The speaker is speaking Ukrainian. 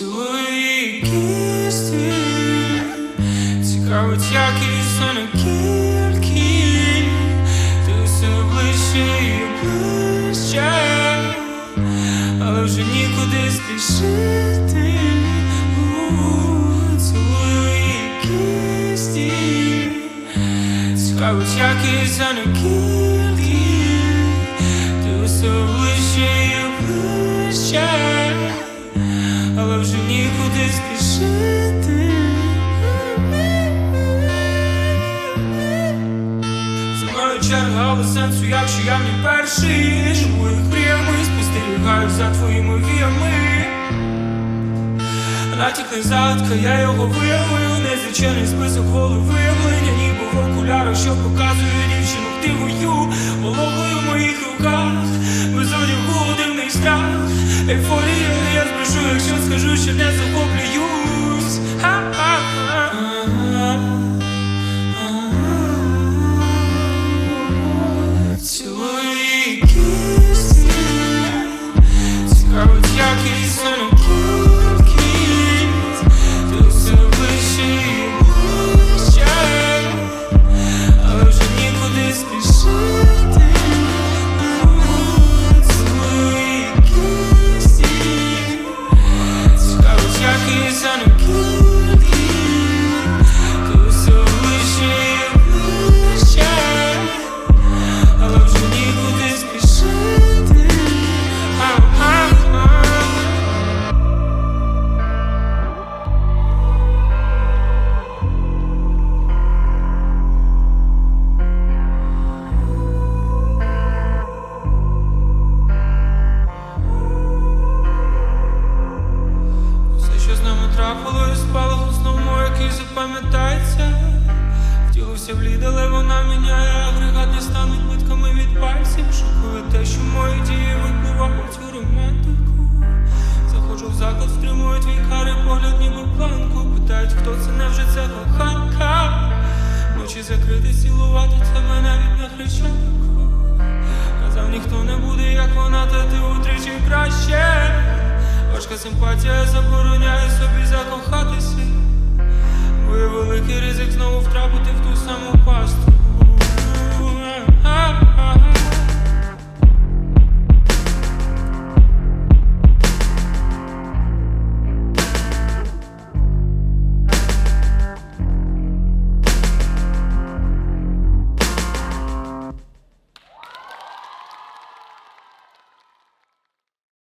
Цілує кісті, цікавить, як і за кільки, ти все ближче і ближче, але вже нікуди спішити. Цікавить, як і за кільки, ти все ближче і ближче але вже нікуди спішити. За мною черга, але сенсу, якщо я не перший. Живу їх мріями, спостерігаю за твоїми віями не загадка, я його виявив Незлічений список волевиявлення Ніби в окулярах, що показує який запам'ятається. Втілився в лід, але вона міняє агрегати стануть битками від пальців. Шокує те, що мої дії випливають у романтику. Заходжу в заклад, стримую твій карий погляд, ніби планку. Питають, хто це, невже це коханка? Ночі закрити, цілувати тебе навіть на хрещатику. Казав, ніхто не буде, як вона, та ти утричі краще. Важка симпатія забороняє